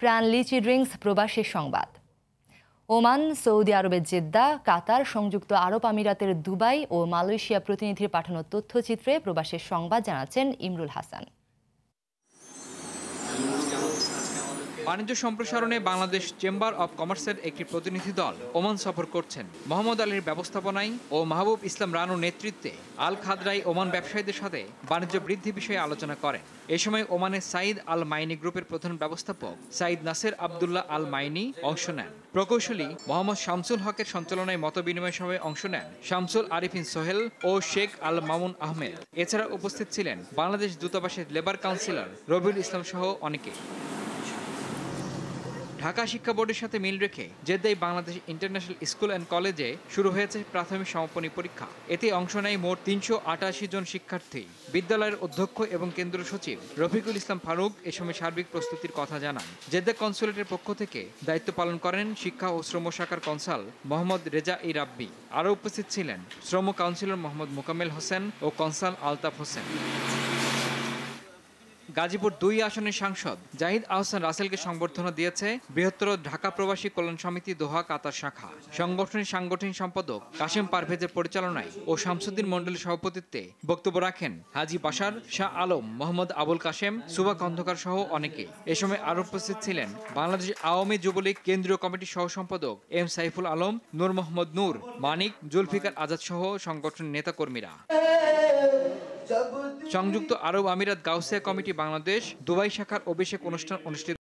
প্রাণ লিচি ড্রিঙ্কস প্রবাসী সংবাদ। ওমান, সৌদি আরবের জেদ্দা, কাতার, সংযুক্ত আরব আমিরাতের দুবাই ও মালয়েশিয়া প্রতিনিধির পাঠানো তথ্যচিত্রে প্রবাসের সংবাদ জানাচ্ছেন ইমরুল হাসান। বাণিজ্য সম্প্রসারণে বাংলাদেশ চেম্বার অব কমার্সের একটি প্রতিনিধি দল ওমান সফর করছেন। মোহাম্মদ আলীর ব্যবস্থাপনায় ও মাহবুব ইসলাম রানুর নেতৃত্বে আল খাদরাই ওমান ব্যবসায়ীদের সাথে বাণিজ্য বৃদ্ধি বিষয়ে আলোচনা করেন। এ সময় ওমানের সাইদ আল মাইনি গ্রুপের প্রধান ব্যবস্থাপক সাইদ নাসের আবদুল্লাহ আল মাইনি অংশ নেন। প্রকৌশলী মোহাম্মদ শামসুল হকের সঞ্চালনায় মত বিনিময় সভায় অংশ নেন শামসুল আরিফিন সোহেল ও শেখ আল মামুন আহমেদ। এছাড়া উপস্থিত ছিলেন বাংলাদেশ দূতাবাসের লেবার কাউন্সিলর রবিউল ইসলাম সহ অনেকে। ঢাকা শিক্ষা বোর্ডের সাথে মিল রেখে জেদ্দাই বাংলাদেশ ইন্টারন্যাশনাল স্কুল অ্যান্ড কলেজে শুরু হয়েছে প্রাথমিক সমাপনী পরীক্ষা। এতে অংশ নেয় মোট তিনশো আটাশি জন শিক্ষার্থী। বিদ্যালয়ের অধ্যক্ষ এবং কেন্দ্র সচিব রফিকুল ইসলাম ফারুক এ সময় সার্বিক প্রস্তুতির কথা জানান। জেদ্দা কনসুলেটের পক্ষ থেকে দায়িত্ব পালন করেন শিক্ষা ও শ্রম শাখার কনসাল মোহাম্মদ রেজা ই রাব্বি। আরও উপস্থিত ছিলেন শ্রম কাউন্সিলর মোহাম্মদ মোকাম্মেল হোসেন ও কনসাল আলতাফ হোসেন। গাজীপুর দুই আসনের সাংসদ। জাহিদ আহসান রাসেলকে সংবর্ধনা দিয়েছে বৃহত্তর ঢাকা প্রবাসী কল্যাণ সমিতি দোহা কাতার শাখা। সংগঠনের সাংগঠনিক সম্পাদক কাশেম পারভেজের পরিচালনায় ও শামসুদ্দিন মন্ডলের সভাপতিত্বে বক্তব্য রাখেন হাজি বাসার শাহ আলম, মোহাম্মদ আবুল কাশেম সুবা খন্দকার সহ অনেকে। এ সময় আরও উপস্থিত ছিলেন বাংলাদেশ আওয়ামী যুবলীগ কেন্দ্রীয় কমিটির সহ সম্পাদক এম সাইফুল আলম, নূর মোহাম্মদ নূর, মানিক, জুলফিকার আজাদ সহ সংগঠনের নেতাকর্মীরা। সংযুক্ত আরব আমিরাত গাউসিয়া কমিটি বাংলাদেশ দুবাই শাখার অভিষেক অনুষ্ঠান অনুষ্ঠিত